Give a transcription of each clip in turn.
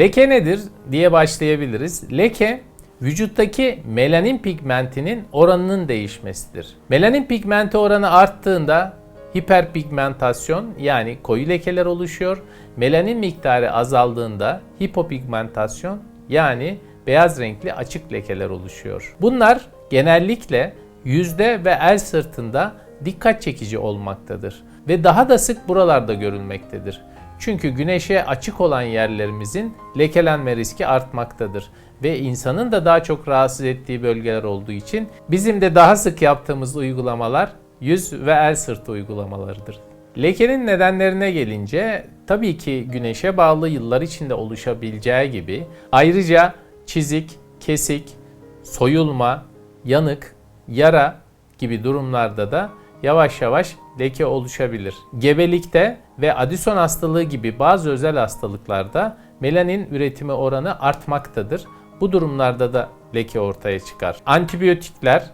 Leke nedir diye başlayabiliriz. Leke vücuttaki melanin pigmentinin oranının değişmesidir. Melanin pigmenti oranı arttığında hiperpigmentasyon yani koyu lekeler oluşuyor. Melanin miktarı azaldığında hipopigmentasyon yani beyaz renkli açık lekeler oluşuyor. Bunlar genellikle yüzde ve el sırtında dikkat çekici olmaktadır ve daha da sık buralarda görülmektedir. Çünkü güneşe açık olan yerlerimizin lekelenme riski artmaktadır ve insanın da daha çok rahatsız ettiği bölgeler olduğu için bizim de daha sık yaptığımız uygulamalar yüz ve el sırtı uygulamalarıdır. Lekenin nedenlerine gelince tabii ki güneşe bağlı yıllar içinde oluşabileceği gibi ayrıca çizik, kesik, soyulma, yanık, yara gibi durumlarda da yavaş yavaş leke oluşabilir. Gebelikte ve Addison hastalığı gibi bazı özel hastalıklarda melanin üretimi oranı artmaktadır. Bu durumlarda da leke ortaya çıkar. Antibiyotikler,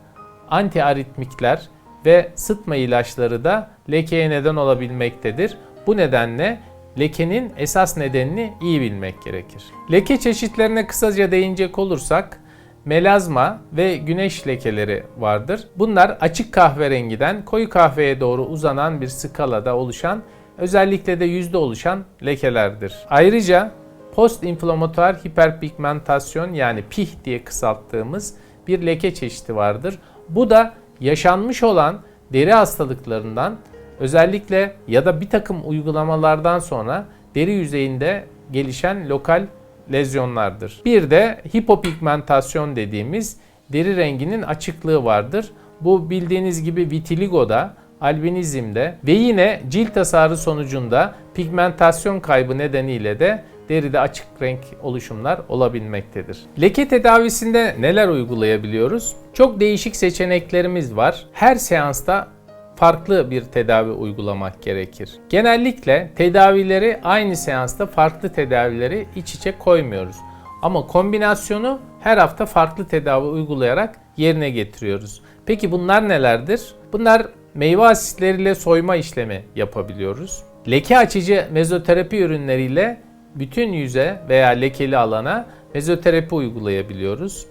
antiaritmikler ve sıtma ilaçları da lekeye neden olabilmektedir. Bu nedenle lekenin esas nedenini iyi bilmek gerekir. Leke çeşitlerine kısaca değinecek olursak melazma ve güneş lekeleri vardır. Bunlar açık kahverengiden koyu kahveye doğru uzanan bir skalada oluşan, özellikle de yüzde oluşan lekelerdir. Ayrıca post-inflamatuar hiperpigmentasyon yani PIH diye kısalttığımız bir leke çeşidi vardır. Bu da yaşanmış olan deri hastalıklarından özellikle ya da bir takım uygulamalardan sonra deri yüzeyinde gelişen lokal lezyonlardır. Bir de hipopigmentasyon dediğimiz deri renginin açıklığı vardır. Bu bildiğiniz gibi vitiligoda, albinizmde ve yine cilt hasarı sonucunda pigmentasyon kaybı nedeniyle de deride açık renk oluşumlar olabilmektedir. Leke tedavisinde neler uygulayabiliyoruz? Çok değişik seçeneklerimiz var. Her seansta farklı bir tedavi uygulamak gerekir. Genellikle tedavileri aynı seansta farklı tedavileri iç içe koymuyoruz. Ama kombinasyonu her hafta farklı tedavi uygulayarak yerine getiriyoruz. Peki bunlar nelerdir? Bunlar meyve asitleriyle soyma işlemi yapabiliyoruz. Leke açıcı mezoterapi ürünleriyle bütün yüze veya lekeli alana mezoterapi uygulayabiliyoruz.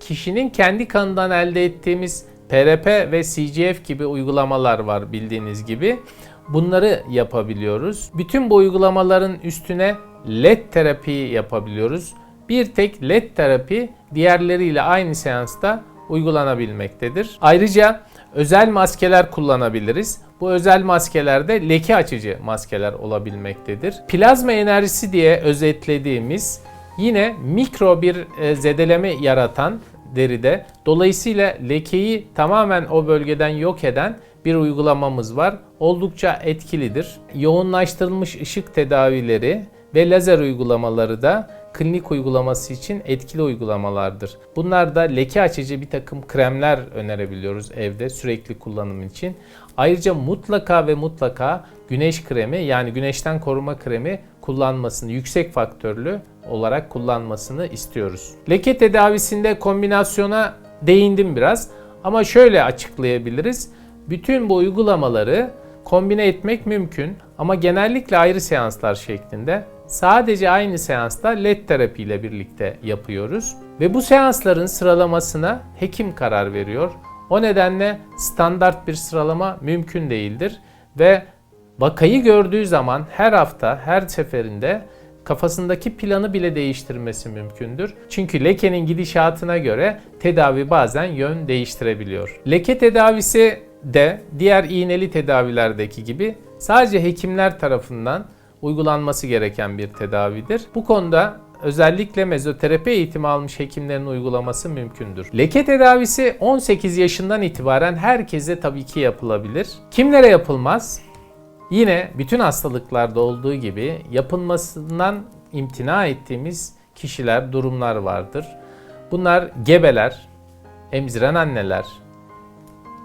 Kişinin kendi kanından elde ettiğimiz PRP ve CGF gibi uygulamalar var bildiğiniz gibi. Bunları yapabiliyoruz. Bütün bu uygulamaların üstüne LED terapi yapabiliyoruz. Bir tek LED terapi diğerleriyle aynı seansta uygulanabilmektedir. Ayrıca özel maskeler kullanabiliriz. Bu özel maskelerde leke açıcı maskeler olabilmektedir. Plazma enerjisi diye özetlediğimiz yine mikro bir e, zedeleme yaratan deride. Dolayısıyla lekeyi tamamen o bölgeden yok eden bir uygulamamız var. Oldukça etkilidir. Yoğunlaştırılmış ışık tedavileri ve lazer uygulamaları da klinik uygulaması için etkili uygulamalardır. Bunlar da leke açıcı bir takım kremler önerebiliyoruz evde sürekli kullanım için. Ayrıca mutlaka ve mutlaka güneş kremi yani güneşten koruma kremi kullanmasını yüksek faktörlü olarak kullanmasını istiyoruz. Leke tedavisinde kombinasyona değindim biraz ama şöyle açıklayabiliriz. Bütün bu uygulamaları kombine etmek mümkün ama genellikle ayrı seanslar şeklinde sadece aynı seansta led terapi ile birlikte yapıyoruz ve bu seansların sıralamasına hekim karar veriyor. O nedenle standart bir sıralama mümkün değildir ve vakayı gördüğü zaman her hafta her seferinde kafasındaki planı bile değiştirmesi mümkündür. Çünkü lekenin gidişatına göre tedavi bazen yön değiştirebiliyor. Leke tedavisi de diğer iğneli tedavilerdeki gibi sadece hekimler tarafından uygulanması gereken bir tedavidir. Bu konuda özellikle mezoterapi eğitimi almış hekimlerin uygulaması mümkündür. Leke tedavisi 18 yaşından itibaren herkese tabii ki yapılabilir. Kimlere yapılmaz? Yine bütün hastalıklarda olduğu gibi yapılmasından imtina ettiğimiz kişiler, durumlar vardır. Bunlar gebeler, emziren anneler,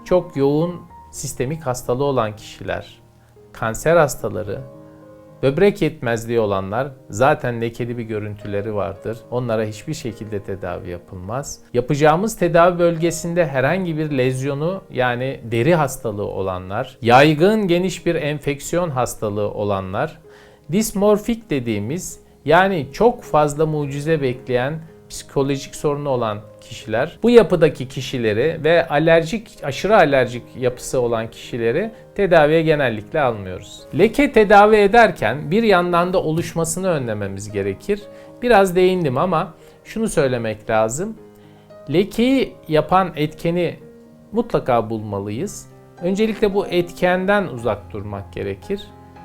çok yoğun sistemik hastalığı olan kişiler, kanser hastaları, Böbrek yetmezliği olanlar zaten lekeli bir görüntüleri vardır. Onlara hiçbir şekilde tedavi yapılmaz. Yapacağımız tedavi bölgesinde herhangi bir lezyonu yani deri hastalığı olanlar, yaygın geniş bir enfeksiyon hastalığı olanlar, dismorfik dediğimiz Yani çok fazla mucize bekleyen psikolojik sorunu olan kişiler bu yapıdaki kişileri ve alerjik aşırı alerjik yapısı olan kişileri tedaviye genellikle almıyoruz. Leke tedavi ederken bir yandan da oluşmasını önlememiz gerekir. Biraz değindim ama şunu söylemek lazım. Lekeyi yapan etkeni mutlaka bulmalıyız. Öncelikle bu etkenden uzak durmak gerekir.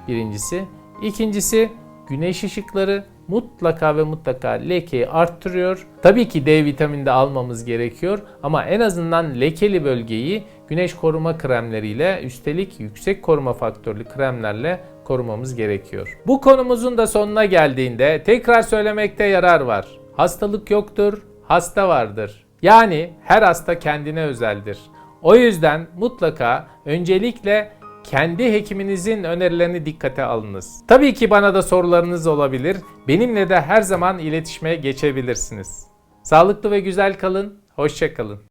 Birincisi. İkincisi güneş ışıkları mutlaka ve mutlaka lekeyi arttırıyor. Tabii ki D vitamini de almamız gerekiyor ama en azından lekeli bölgeyi güneş koruma kremleriyle üstelik yüksek koruma faktörlü kremlerle korumamız gerekiyor. Bu konumuzun da sonuna geldiğinde tekrar söylemekte yarar var. Hastalık yoktur, hasta vardır. Yani her hasta kendine özeldir. O yüzden mutlaka öncelikle kendi hekiminizin önerilerini dikkate alınız. Tabii ki bana da sorularınız olabilir. Benimle de her zaman iletişime geçebilirsiniz. Sağlıklı ve güzel kalın, hoşça kalın.